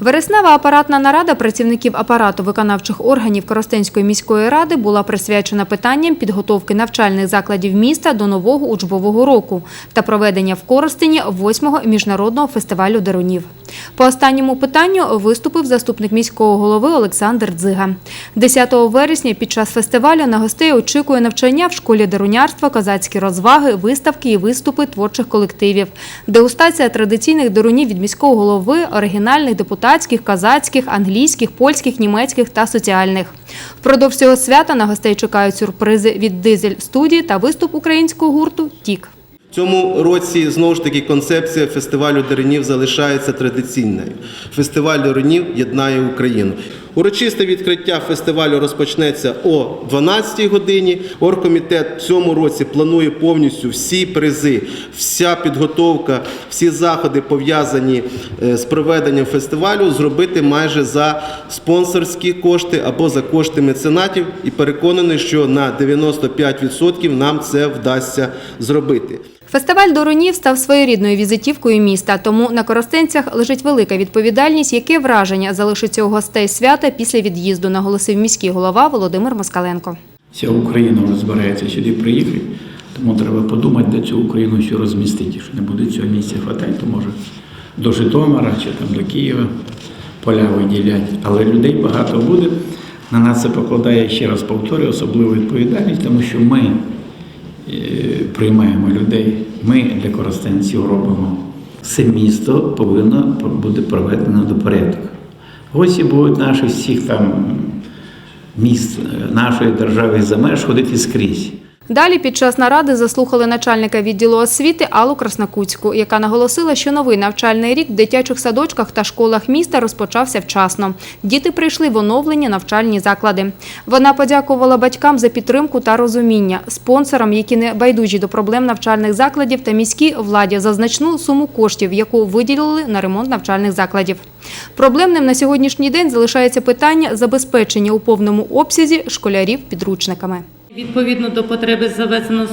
Вереснева апаратна нарада працівників апарату виконавчих органів Коростенської міської ради була присвячена питанням підготовки навчальних закладів міста до нового учбового року та проведення в Коростені 8-го міжнародного фестивалю дарунів. По останньому питанню виступив заступник міського голови Олександр Дзига. 10 вересня під час фестивалю на гостей очікує навчання в школі дарунярства, козацькі розваги, виставки і виступи творчих колективів, дегустація традиційних дарунів від міського голови, оригінальних депутатських, казацьких, англійських, польських, німецьких та соціальних. Впродовж цього свята на гостей чекають сюрпризи від дизель студії та виступ українського гурту Тік. Цьому році знову ж таки концепція фестивалю деренів залишається традиційною. Фестиваль деренів єднає Україну. Урочисте відкриття фестивалю розпочнеться о 12-й годині. Оргкомітет в цьому році планує повністю всі призи, вся підготовка, всі заходи пов'язані е, з проведенням фестивалю зробити майже за спонсорські кошти або за кошти меценатів. І переконаний, що на 95% нам це вдасться зробити. Фестиваль Доронів став своєрідною візитівкою міста, тому на коростенцях лежить велика відповідальність, яке враження залишиться у гостей свята після від'їзду, наголосив міський голова Володимир Москаленко. Вся Україна вже збирається сюди приїхати, тому треба подумати, де цю Україну всю розмістити. Якщо не буде цього місця хватати, то може до Житомира чи там до Києва поля виділять. Але людей багато буде. На нас це покладає, ще раз повторюю, особливу відповідальність, тому що ми е, приймаємо людей, ми для користанців робимо. Все місто повинно бути проведено до порядку. Ось і будуть наші всіх там міст е, нашої держави за меж ходити скрізь. Далі під час наради заслухали начальника відділу освіти Аллу Краснокутську, яка наголосила, що новий навчальний рік в дитячих садочках та школах міста розпочався вчасно. Діти прийшли в оновлені навчальні заклади. Вона подякувала батькам за підтримку та розуміння, спонсорам, які не байдужі до проблем навчальних закладів та міській владі за значну суму коштів, яку виділили на ремонт навчальних закладів. Проблемним на сьогоднішній день залишається питання забезпечення у повному обсязі школярів підручниками. Відповідно до потреби завезено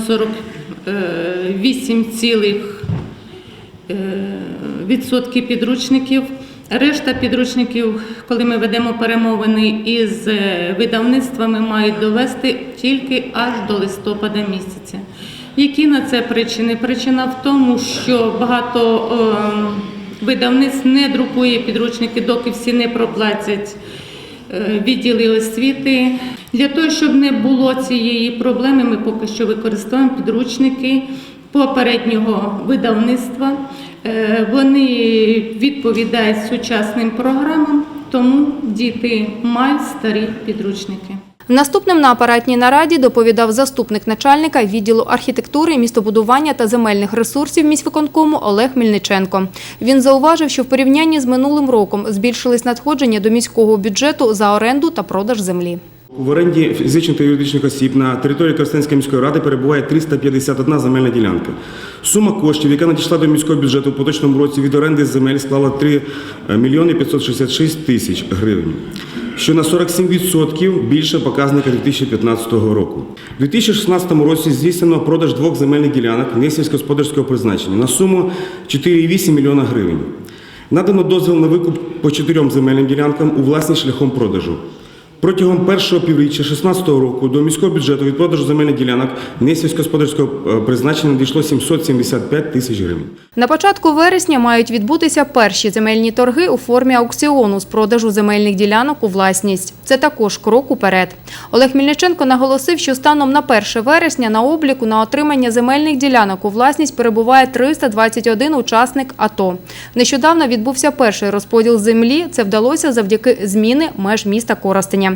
48,1% підручників. Решта підручників, коли ми ведемо перемовини із е, видавництвами, мають довести тільки аж до листопада місяця. Які на це причини? Причина в тому, що багато е, видавництв не друкує підручники, доки всі не проплатять е, відділи освіти. Для того, щоб не було цієї проблеми, ми поки що використовуємо підручники попереднього видавництва. Е, Вони відповідають сучасним програмам, тому діти мають старі підручники. Наступним на апаратній нараді доповідав заступник начальника відділу архітектури, містобудування та земельних ресурсів міськвиконкому Олег Мільниченко. Він зауважив, що в порівнянні з минулим роком збільшились надходження до міського бюджету за оренду та продаж землі. В оренді фізичних та юридичних осіб на території Коростенської міської ради перебуває 351 земельна ділянка. Сума коштів, яка надійшла до міського бюджету в поточному році від оренди земель склала 3 мільйони 566 тисяч гривень, що на 47% більше показника 2015 року. У 2016 році здійснено продаж двох земельних ділянок несільськогосподарського призначення на суму 4,8 мільйона гривень. Надано дозвіл на викуп по чотирьом земельним ділянкам у власність шляхом продажу. Протягом першого півріччя 2016 року до міського бюджету від продажу земельних ділянок несільськогосподарського е, призначення надійшло 775 тисяч гривень. На початку вересня мають відбутися перші земельні торги у формі аукціону з продажу земельних ділянок у власність. Це також крок уперед. Олег Мільниченко наголосив, що станом на 1 вересня на обліку на отримання земельних ділянок у власність перебуває 321 учасник АТО. Нещодавно відбувся перший розподіл землі. Це вдалося завдяки зміни меж міста Коростеня.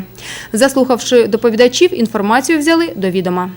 Заслухавши доповідачів, інформацію взяли до відома.